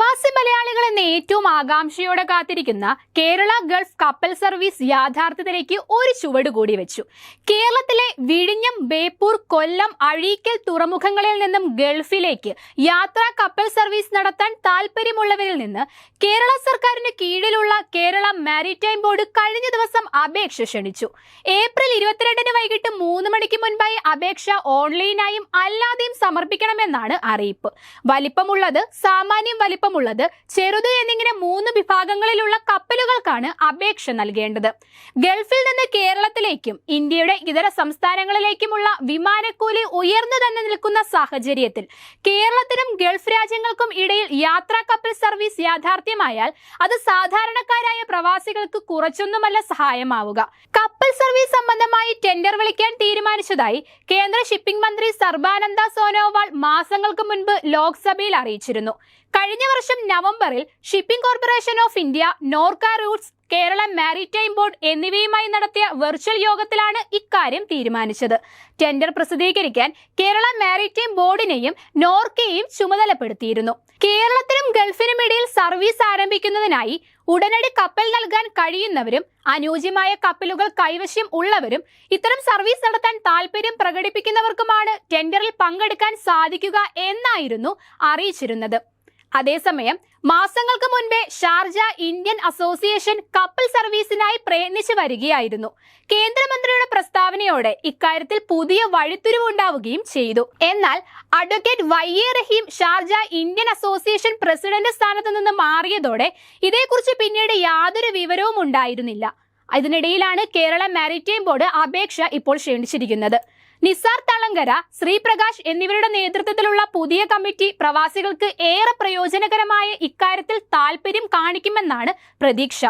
പ്രവാസി മലയാളികൾ എന്ന് ഏറ്റവും ആകാംക്ഷയോടെ കാത്തിരിക്കുന്ന കേരള ഗൾഫ് കപ്പൽ സർവീസ് യാഥാർത്ഥ്യത്തിലേക്ക് ഒരു ചുവട് കൂടി വെച്ചു. കേരളത്തിലെ വിഴിഞ്ഞം ബേപ്പൂർ കൊല്ലം അഴീക്കൽ തുറമുഖങ്ങളിൽ നിന്നും ഗൾഫിലേക്ക് യാത്രാ കപ്പൽ സർവീസ് നടത്താൻ താല്പര്യമുള്ളവരിൽ നിന്ന് കേരള സർക്കാരിന് കീഴിലുള്ള കേരള മാരിടൈം ബോർഡ് കഴിഞ്ഞ ദിവസം അപേക്ഷ ക്ഷണിച്ചു. ഏപ്രിൽ ഇരുപത്തിരണ്ടിന് വൈകിട്ട് മൂന്ന് മണിക്ക് മുൻപായി അപേക്ഷ ഓൺലൈനായും അല്ലാതെയും സമർപ്പിക്കണമെന്നാണ് അറിയിപ്പ്. വലിപ്പമുള്ളത് സാമാന്യം വലിപ്പമുള്ളത് ചെറുത് എന്നിങ്ങനെ മൂന്ന് വിഭാഗങ്ങളിലുള്ള കപ്പലുകൾക്കാണ് അപേക്ഷ നൽകേണ്ടത്. ഗൾഫിൽ നിന്ന് കേരളത്തിലേക്കും ഇന്ത്യയുടെ ഇതര സംസ്ഥാനങ്ങളിലേക്കുമുള്ള വിമാനക്കൂലി ഉയർന്നു തന്നെ നിൽക്കുന്ന സാഹചര്യത്തിൽ കേരളത്തിനും ഗൾഫ് രാജ്യങ്ങൾക്കും ഇടയിൽ യാത്രാ കപ്പൽ സർവീസ് യാഥാർത്ഥ്യമായാൽ അത് സാധാരണക്കാരായ പ്രവാസികൾക്ക് കുറച്ചൊന്നുമല്ല സഹായമാവുക. കപ്പൽ സർവീസ് സംബന്ധമായി ടെൻഡർ വിളിക്കാൻ തീരുമാനിച്ചതായി കേന്ദ്ര ഷിപ്പിംഗ് മന്ത്രി സർബാനന്ദ സോനോവാൾ മാസങ്ങൾക്ക് മുൻപ് ലോക്സഭയിൽ അറിയിച്ചിരുന്നു. കഴിഞ്ഞ വർഷം നവംബറിൽ shipping corporation of India Norka roots Kerala maritime board എന്നിവയുമായി നടത്തിയ വെർച്വൽ യോഗത്തിലാണ് ഇക്കാര്യം തീരുമാനിച്ചത്. ടെൻഡർ പ്രസിദ്ധീകരിക്കാൻ കേരള മാരിടൈം ബോർഡിനെയും നോർക്കയെയും ചുമതലപ്പെടുത്തിയിരുന്നു. കേരളത്തിനും ഗൾഫിനും ഇടയിൽ സർവീസ് ആരംഭിക്കുന്നതിനായി ഉടനടി കപ്പൽ നൽകാൻ കഴിയുന്നവരും അനുയോജ്യമായ കപ്പലുകൾ കൈവശം ഉള്ളവരും ഇത്തരം സർവീസ് നടത്താൻ താല്പര്യം പ്രകടിപ്പിക്കുന്നവർക്കുമാണ് ടെൻഡറിൽ പങ്കെടുക്കാൻ സാധിക്കുക എന്നായിരുന്നു അറിയിച്ചിരുന്നത്. അതേസമയം മാസങ്ങൾക്ക് മുൻപേ ഷാർജ ഇന്ത്യൻ അസോസിയേഷൻ കപ്പൽ സർവീസിനായി പ്രയത്നിച്ചു വരികയായിരുന്നു. കേന്ദ്രമന്ത്രിയുടെ പ്രസ്താവനയോടെ ഇക്കാര്യത്തിൽ പുതിയ വഴിത്തിരിവുണ്ടാവുകയും ചെയ്തു. എന്നാൽ advocate Y A Raheem Sharjah Indian association president സ്ഥാനത്ത് നിന്ന് മാറിയതോടെ ഇതേക്കുറിച്ച് പിന്നീട് യാതൊരു വിവരവും ഉണ്ടായിരുന്നില്ല. ഇതിനിടയിലാണ് കേരള മാരിടൈം ബോർഡ് അപേക്ഷ ഇപ്പോൾ ക്ഷണിച്ചിരിക്കുന്നത്. നിസാർ തളങ്കര ശ്രീപ്രകാശ് എന്നിവരുടെ നേതൃത്വത്തിലുള്ള പുതിയ കമ്മിറ്റി പ്രവാസികൾക്ക് ഏറെ പ്രയോജനകരമായ താല്പര്യം കാണിക്കുമെന്നാണ് പ്രതീക്ഷ.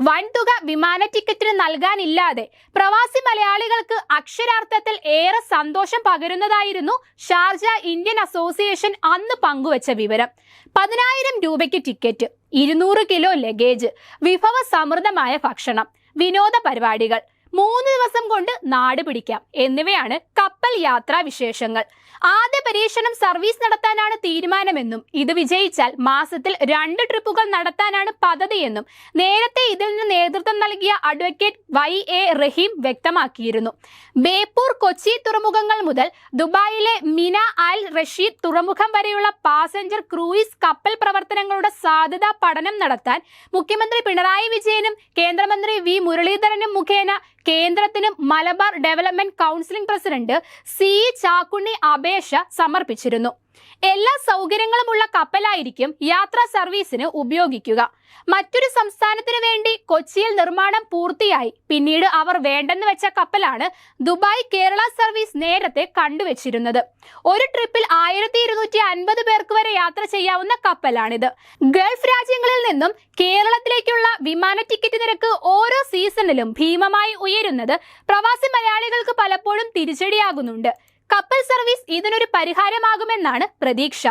വൻതുക വിമാന ടിക്കറ്റിന് നൽകാനില്ലാതെ പ്രവാസി മലയാളികൾക്ക് അക്ഷരാർത്ഥത്തിൽ ഏറെ സന്തോഷം പകരുന്നതായിരുന്നു ഷാർജ ഇന്ത്യൻ അസോസിയേഷൻ അന്ന് പങ്കുവച്ച വിവരം. പതിനായിരം രൂപയ്ക്ക് ടിക്കറ്റ് ഇരുന്നൂറ് കിലോ ലഗേജ് വിഭവ സമൃദ്ധമായ ഭക്ഷണം വിനോദ പരിപാടികൾ മൂന്ന് ദിവസം കൊണ്ട് നാട് പിടിക്കാം എന്നിവയാണ് കപ്പൽ യാത്രാ വിശേഷങ്ങൾ. ആദ്യ പരീക്ഷണം സർവീസ് നടത്താനാണ് തീരുമാനമെന്നും ഇത് വിജയിച്ചാൽ മാസത്തിൽ രണ്ട് ട്രിപ്പുകൾ നടത്താനാണ് പദ്ധതിയെന്നും നേരത്തെ ഇതിന് നേതൃത്വം നൽകിയ അഡ്വക്കേറ്റ് വൈ എ റഹീം വ്യക്തമാക്കിയിരുന്നു. ബേപ്പൂർ കൊച്ചി തുറമുഖങ്ങൾ മുതൽ ദുബായിലെ മിന അൽ റഷീദ് തുറമുഖം വരെയുള്ള പാസഞ്ചർ ക്രൂയിസ് കപ്പൽ പ്രവർത്തനങ്ങളുടെ സാധ്യതാ പഠനം നടത്താൻ മുഖ്യമന്ത്രി പിണറായി വിജയനും കേന്ദ്രമന്ത്രി വി മുരളീധരനും മുഖേന കേന്ദ്രത്തിനും Malabar development counselling president C. Chakkunni അപേക്ഷ സമർപ്പിച്ചിരുന്നു. എല്ലാ സൗകര്യങ്ങളുമുള്ള കപ്പലായിരിക്കും യാത്രാ സർവീസിന് ഉപയോഗിക്കുക. മറ്റൊരു സംസ്ഥാനത്തിന് വേണ്ടി കൊച്ചിയിൽ നിർമ്മാണം പൂർത്തിയായി. പിന്നീട് അവർ വേണ്ടെന്ന് വെച്ച കപ്പലാണ് ദുബായ് കേരള സർവീസ് നേരത്തെ കണ്ടുവച്ചിരുന്നത്. ഒരു ട്രിപ്പിൽ ആയിരത്തി ഇരുന്നൂറ്റി അൻപത് പേർക്ക് വരെ യാത്ര ചെയ്യാവുന്ന കപ്പലാണിത്. ഗൾഫ് രാജ്യങ്ങളിൽ നിന്നും കേരളത്തിലേക്കുള്ള വിമാന ടിക്കറ്റ് നിരക്ക് ഓരോ സീസണിലും ഭീമമായി ഉയരുന്നത് പ്രവാസി മലയാളികൾക്ക് പലപ്പോഴും തിരിച്ചടിയാകുന്നുണ്ട്. കപ്പൽ സർവീസ് ഇതിനൊരു പരിഹാരമാകുമെന്നാണ് പ്രതീക്ഷ.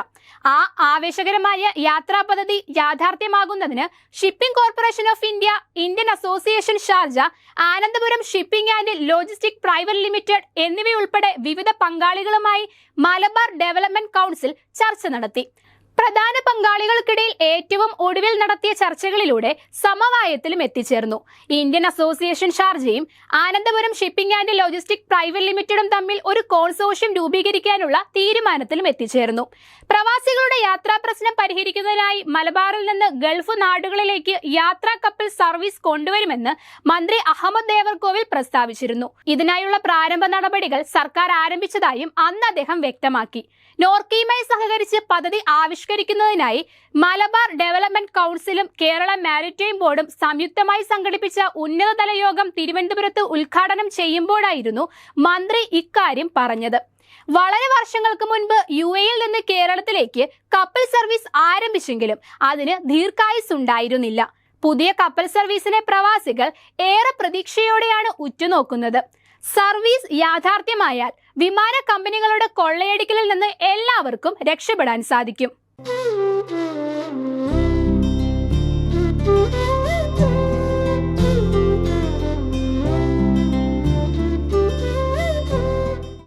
ആ ആവേശകരമായ യാത്രാ പദ്ധതി യാഥാർത്ഥ്യമാകുന്നതിന് shipping corporation of India Indian association Sharjah Anandapuram shipping and logistic private limited എന്നിവയുൾപ്പെടെ വിവിധ പങ്കാളികളുമായി മലബാർ ഡെവലപ്മെന്റ് കൗൺസിൽ ചർച്ച നടത്തി. പ്രധാന പങ്കാളികൾക്കിടയിൽ ഏറ്റവും ഒടുവിൽ നടത്തിയ ചർച്ചകളിലൂടെ സമവായത്തിലും എത്തിച്ചേർന്നു. Indian association ഷാർജയും Anandapuram shipping and logistic private ലിമിറ്റഡും തമ്മിൽ ഒരു കോൺസോഷ്യം രൂപീകരിക്കാനുള്ള തീരുമാനത്തിലും എത്തിച്ചേർന്നു. പ്രവാസികളുടെ യാത്രാ പ്രശ്നം പരിഹരിക്കുന്നതിനായി മലബാറിൽ നിന്ന് ഗൾഫ് നാടുകളിലേക്ക് യാത്രാ കപ്പൽ സർവീസ് കൊണ്ടുവരുമെന്ന് മന്ത്രി അഹമ്മദ് ദേവർകോവിൽ പ്രസ്താവിച്ചിരുന്നു. ഇതിനായുള്ള പ്രാരംഭ നടപടികൾ സർക്കാർ ആരംഭിച്ചതായും അന്ന് അദ്ദേഹം വ്യക്തമാക്കി. നോർക്കയുമായി സഹകരിച്ച് പദ്ധതി ആവിഷ്കരിക്കുന്നതിനായി മലബാർ ഡെവലപ്മെന്റ് കൗൺസിലും കേരള മാരിടൈം ബോർഡും സംയുക്തമായി സംഘടിപ്പിച്ച ഉന്നതതല യോഗം തിരുവനന്തപുരത്ത് ഉദ്ഘാടനം ചെയ്യുമ്പോഴായിരുന്നു മന്ത്രി ഇക്കാര്യം പറഞ്ഞത്. വളരെ വർഷങ്ങൾക്ക് മുൻപ് യു എയിൽ നിന്ന് കേരളത്തിലേക്ക് കപ്പൽ സർവീസ് ആരംഭിച്ചെങ്കിലും അതിന് ദീർഘായുസ് ഉണ്ടായിരുന്നില്ല. പുതിയ കപ്പൽ സർവീസിനെ പ്രവാസികൾ ഏറെ പ്രതീക്ഷയോടെയാണ് ഉറ്റുനോക്കുന്നത്. സർവീസ് യാഥാർത്ഥ്യമായാൽ വിമാന കമ്പനികളുടെ കൊള്ളയടിക്കലിൽ നിന്ന് എല്ലാവർക്കും രക്ഷപ്പെടാൻ സാധിക്കും. you